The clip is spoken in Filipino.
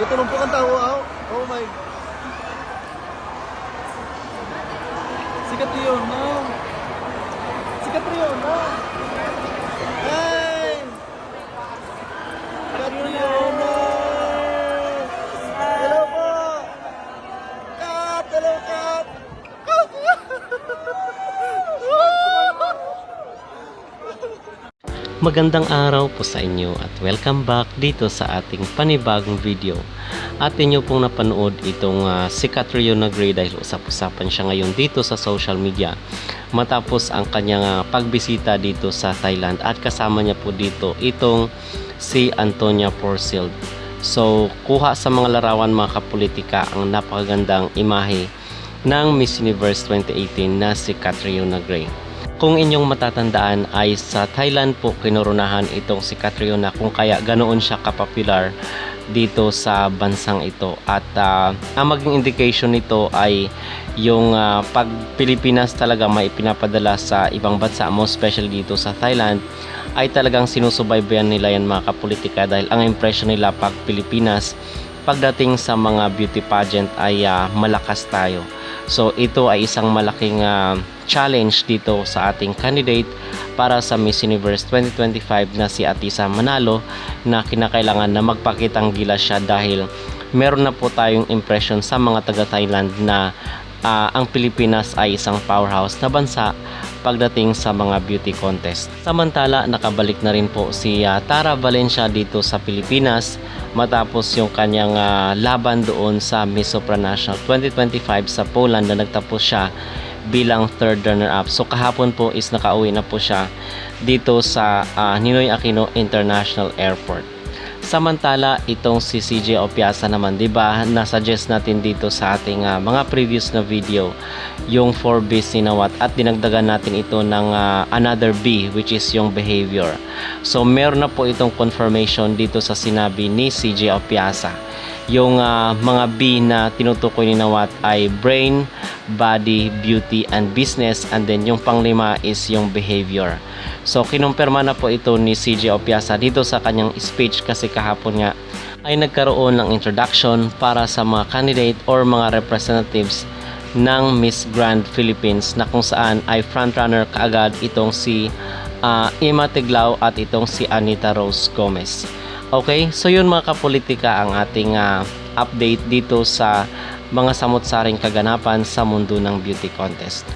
Tutulong po ang tao. Oh, oh my. Sikat yun, no? Sikat yun, no? Magandang araw po sa inyo at welcome back dito sa ating panibagong video. At inyo pong napanood itong uh, sikat Rio Negre dahil usap-usapan siya ngayon dito sa social media matapos ang kanyang ah, pagbisita dito sa Thailand at kasama niya po dito itong si Antonia Porcel. So kuha sa mga larawan mga kapolitika ang napakagandang imahe ng Miss Universe 2018 na si Catriona Gray. Kung inyong matatandaan ay sa Thailand po kinurunahan itong si Catriona kung kaya ganoon siya kapopular dito sa bansang ito. At ah, ang maging indication nito ay yung ah, pag Pilipinas talaga may pinapadala sa ibang bansa mo especially dito sa Thailand ay talagang sinusubaybayan nila yan mga kapolitika dahil ang impression nila pag Pilipinas pagdating sa mga beauty pageant ay ah, malakas tayo So ito ay isang malaking ah, challenge dito sa ating candidate para sa Miss Universe 2025 na si Atisa Manalo na kinakailangan na magpakitang gila siya dahil meron na po tayong impression sa mga taga Thailand na ah, ang Pilipinas ay isang powerhouse na bansa pagdating sa mga beauty contest. Samantala, nakabalik na rin po si ah, Tara Valencia dito sa Pilipinas matapos yung kanyang ah, laban doon sa Miss Supranational 2025 sa Poland na nagtapos siya bilang third runner-up. So kahapon po is nakauwi na po siya dito sa ah, Ninoy Aquino International Airport. Samantala, itong si CJ Opiasa naman, 'di ba? Na-suggest natin dito sa ating ah, mga previous na video yung 4 B's ni Nawat at dinagdagan natin ito ng ah, another B which is yung behavior. So meron na po itong confirmation dito sa sinabi ni CJ Opiasa. Yung ah, mga B na tinutukoy ni Nawat ay brain, body, beauty, and business and then yung panglima is yung behavior. So kinumpirma na po ito ni CJ Opiasa dito sa kanyang speech kasi kahapon nga ay nagkaroon ng introduction para sa mga candidate or mga representatives ng Miss Grand Philippines na kung saan ay frontrunner kaagad itong si ah, Ima Tiglao at itong si Anita Rose Gomez. Okay, so yun mga kapolitika ang ating ah, update dito sa mga samot-saring kaganapan sa mundo ng beauty contest.